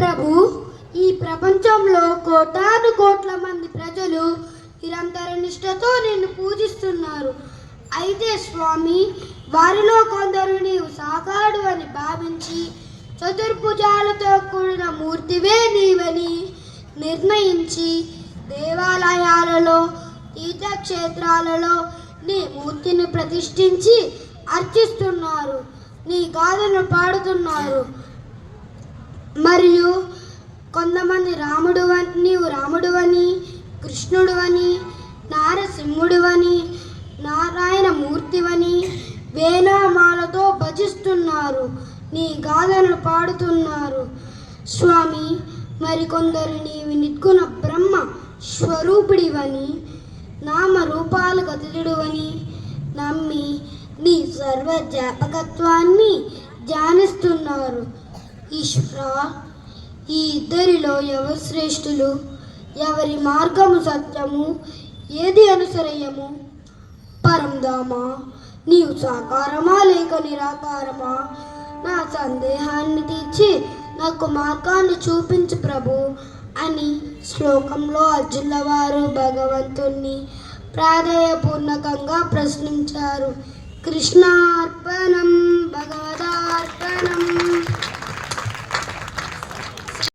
ప్రభు ఈ ప్రపంచంలో కోటాను కోట్ల మంది ప్రజలు నిరంతర నిష్ఠతో నిన్ను పూజిస్తున్నారు. అయితే స్వామి వారిలో కొందరు నీవు సాకాడు అని భావించి చతుర్భుజాలతో కూడిన మూర్తివే నీవని నిర్ణయించి దేవాలయాలలో తీర్థక్షేత్రాలలో నీ మూర్తిని ప్రతిష్ఠించి అర్చిస్తున్నారు. నీ గాథను పాడుతున్నారు. మరియు కొంతమంది రాముడు నీవు రాముడు అని కృష్ణుడు అని నారసింహుడు అని నారాయణ మూర్తివని వేనామాలతో భజిస్తున్నారు నీ గాథను పాడుతున్నారు. స్వామి మరికొందరు నీవి నిత్కున బ్రహ్మ స్వరూపుడివని నామ రూపాలు నమ్మి నీ సర్వ జ్ఞాపకత్వాన్ని ధ్యానిస్తున్నారు. ఈశ్వరా ఈ ఇద్దరిలో ఎవరు శ్రేష్ఠులు? ఎవరి మార్గము సత్యము? ఏది అనుసరయము పరంధామా నీవు సాకారమా లేక నిరాకారమా? నా సందేహాన్ని తీర్చి నాకు మార్గాన్ని చూపించు ప్రభు అని శ్లోకంలో అర్జునుల వారు భగవంతుణ్ణి ప్రాధేయపూర్వకంగా ప్రశ్నించారు. కృష్ణార్పణం భగవదార్పణం